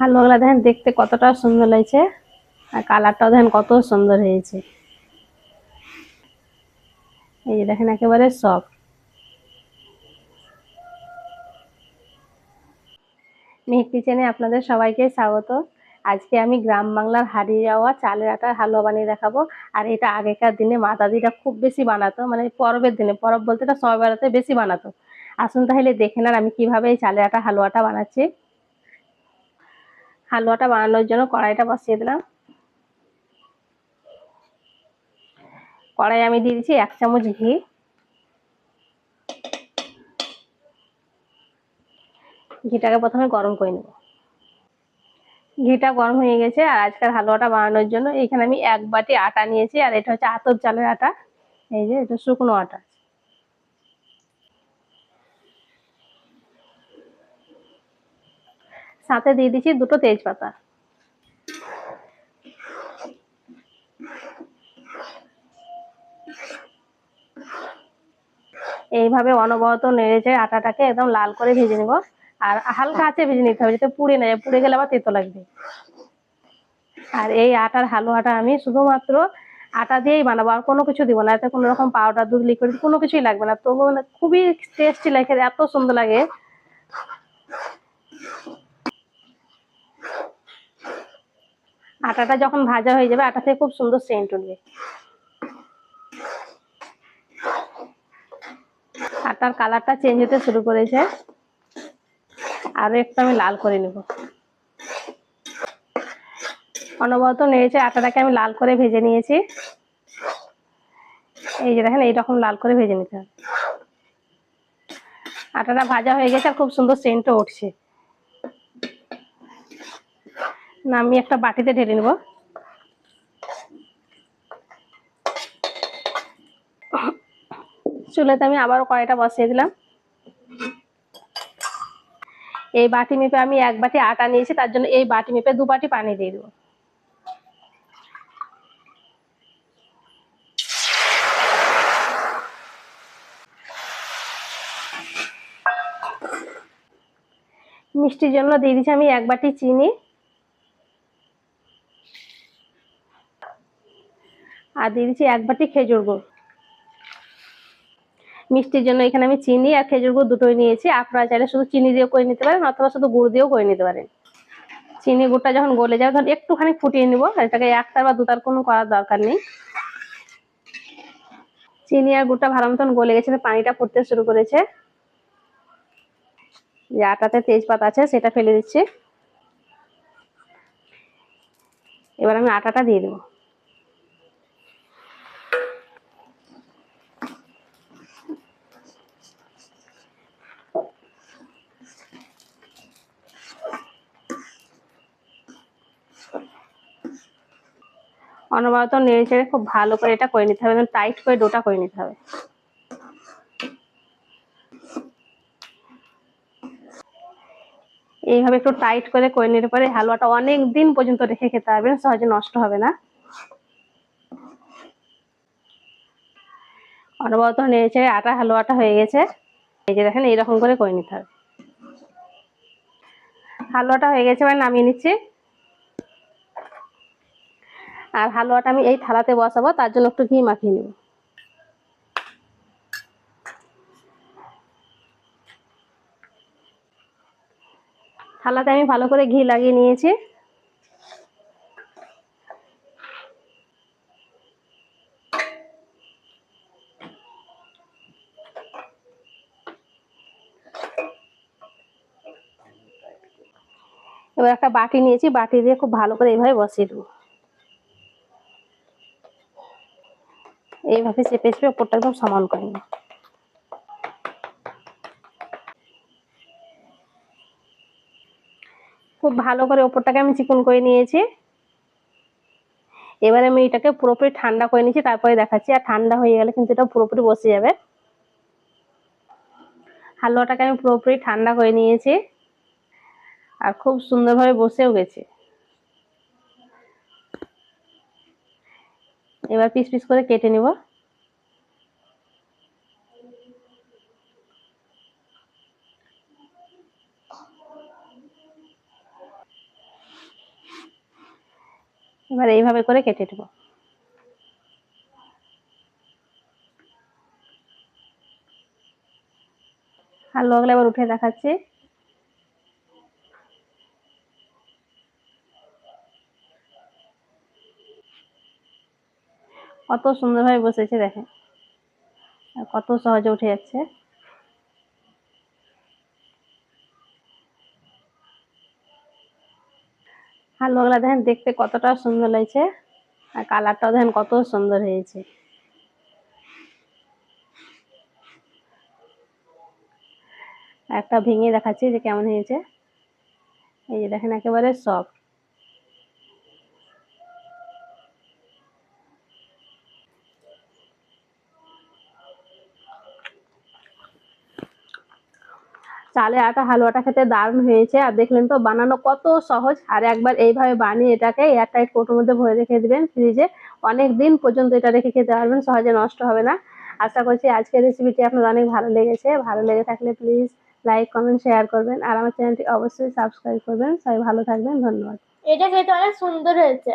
হালুয়াগুলো দেখেন দেখতে কতটা সুন্দর লাগছে, আর কালারটাও দেখেন কত সুন্দর হয়েছে। এই যে দেখেন একেবারে সফট মেহেক কিচেনে আপনাদের সবাইকে স্বাগত। আজকে আমি গ্রাম বাংলার হারিয়ে যাওয়া চালের আটার হালুয়া বানিয়ে দেখাবো, আর এটা আগেকার দিনে মা দাদিরা খুব বেশি বানাতো মানে পরবের দিনে, পরব বলতে এটা সবাই বেড়াতে বেশি বানাতো। আসুন তাহলে দেখে নেন আমি কীভাবে এই চালের আটা হালুয়াটা বানাচ্ছি। হালুয়াটা বানানোর জন্য কড়াইটা বসিয়ে দিলাম। কড়াই আমি দিয়ে দিচ্ছি এক চামচ ঘি। ঘিটাকে প্রথমে গরম করে নেব। ঘিটা গরম হয়ে গেছে আর আজকাল হালুয়াটা বানানোর জন্য এখানে আমি এক বাটি আটা নিয়েছি আর এটা হচ্ছে আতর চালের আটা। এই যে, এটা শুকনো আটা। সাথে দিয়ে দিচ্ছি দুটো তেজপাতা। এইভাবে অনবরত নেড়েছে আটাটাকে একদম লাল করে ভেজে নেব। আর হালকা আছে ভেজে নিতে হবে, যাতে পুড়ে না যায়, পুড়ে গেলে আবার তেতো লাগবে। আর এই আটার হালুয়াটা আমি শুধুমাত্র আটা দিয়েই বানাবো, আর কোনো কিছু দিব না। এতে কোনো রকম পাউডার দুধ লিকুইড কোনো কিছুই লাগবে না। তবু মানে খুবই টেস্টি লাগে, এত সুন্দর লাগে। আটাটা যখন ভাজা হয়ে যাবে, আটা থেকে খুব সুন্দর সেন্ট উঠবে। আটার কালারটা চেঞ্জ হতে শুরু করেছে। আরও একটু আমি লাল করে নেব। অনবরত নেড়েছে আটাটাকে আমি লাল করে ভেজে নিয়েছি। এই যে দেখেন, এইরকম লাল করে ভেজে নিতে হবে। আটাটা ভাজা হয়ে গেছে আর খুব সুন্দর সেন্টও উঠছে না আমি একটা বাটিতে ঢেলে নেব। চুলেতে আমি আবারও কড়াইটা বসিয়ে দিলাম। এই বাটি মেপে আমি এক বাটি আটা নিয়েছি, তার জন্য এই বাটি মেপে দু বাটি পানি দিয়ে দেবো। মিষ্টির জন্য দিয়ে দিচ্ছি আমি এক বাটি চিনি। আর দিয়ে দিচ্ছি এক বাটি খেজুর গুড়। মিষ্টির জন্য এখানে আমি চিনি আর খেজুর গুড় দুটোই নিয়েছি। আপনারা চাইলে শুধু চিনি দিয়েও করে নিতে পারেন অথবা শুধু গুড় দিয়েও করে নিতে পারেন। চিনি গুড়টা যখন গলে যাবে তখন একটুখানি ফুটিয়ে নিব এটাকে একটার বা দুটার কোনো করার দরকার নেই। চিনি আর গুড়টা ভালো মতন গলে গেছে, পানিটা ফুটতে শুরু করেছে। যে আটাতে তেজপাতা আছে, সেটা ফেলে দিচ্ছি। এবার আমি আটাটা দিয়ে দেবো। অনবরত নেড়ে চেড়ে খুব ভালো করে এটা করে নিতে হবে, একদম টাইট করে ডোটা করে নিতে হবে। এইভাবে একটু টাইট করে করে নিতে পারে হালুয়াটা অনেক দিন পর্যন্ত রেখে খেতে পারবেন সহজে নষ্ট হবে না। অনবরত নেড়ে চেড়ে আটা, হালুয়াটা হয়ে গেছে। এই যে দেখেন, এইরকম করে করে নিতে হবে। হালুয়াটা হয়ে গেছে, এবার নামিয়ে নিচ্ছি। আর হালুয়াটা আমি এই থালাতে বসাবো, তার জন্য একটু ঘি মাখিয়ে নেব। থালাতে আমি ভালো করে ঘি লাগিয়ে নিয়েছি। এবার একটা বাটি নিয়েছি, বাটি দিয়ে খুব ভালো করে এইভাবে বসিয়ে দেবো। এইভাবে চেপে চেপে ওপরটা একদম সমান করে নেব খুব ভালো করে ওপরটাকে আমি চিকন করে নিয়েছি। এবারে আমি এটাকে পুরোপুরি ঠান্ডা করে নিয়েছি, তারপরে দেখাচ্ছি। আর ঠান্ডা হয়ে গেলে কিন্তু এটা পুরোপুরি বসে যাবে। হালুয়াটাকে আমি পুরোপুরি ঠান্ডা করে নিয়েছি। আর খুব সুন্দরভাবে বসেও গেছে। এবার পিস পিস করে কেটে নিব। এবার এইভাবে করে কেটে নেব। আর লগলে এবার উঠে দেখাচ্ছি। কত সুন্দরভাবে বসেছে দেখেন। আর কত সহজে উঠে যাচ্ছে। হালুয়াগুলা দেখেন দেখতে কতটা সুন্দর লাগছে। আর কালারটাও দেখেন কত সুন্দর হয়েছে। একটা ভেঙে দেখাচ্ছি যে কেমন হয়েছে। এই যে দেখেন একেবারে সফট চালের আটা, হালুয়াটা খেতে দারুণ হয়েছে। আর দেখলেন তো বানানো কত সহজ। আর একবার এইভাবে বানিয়ে এটাকে এয়ারটাইট কোটোর মধ্যে ভরে রেখে দেবেন ফ্রিজে অনেক দিন পর্যন্ত এটা রেখে খেতে পারবেন, সহজে নষ্ট হবে না। আশা করছি আজকের রেসিপিটি আপনাদের অনেক ভালো লেগেছে। ভালো লেগে থাকলে প্লিজ লাইক কমেন্ট শেয়ার করবেন। আর আমার চ্যানেলটি অবশ্যই সাবস্ক্রাইব করবেন। সবাই ভালো থাকবেন। ধন্যবাদ। এটা খেতে অনেক সুন্দর হয়েছে।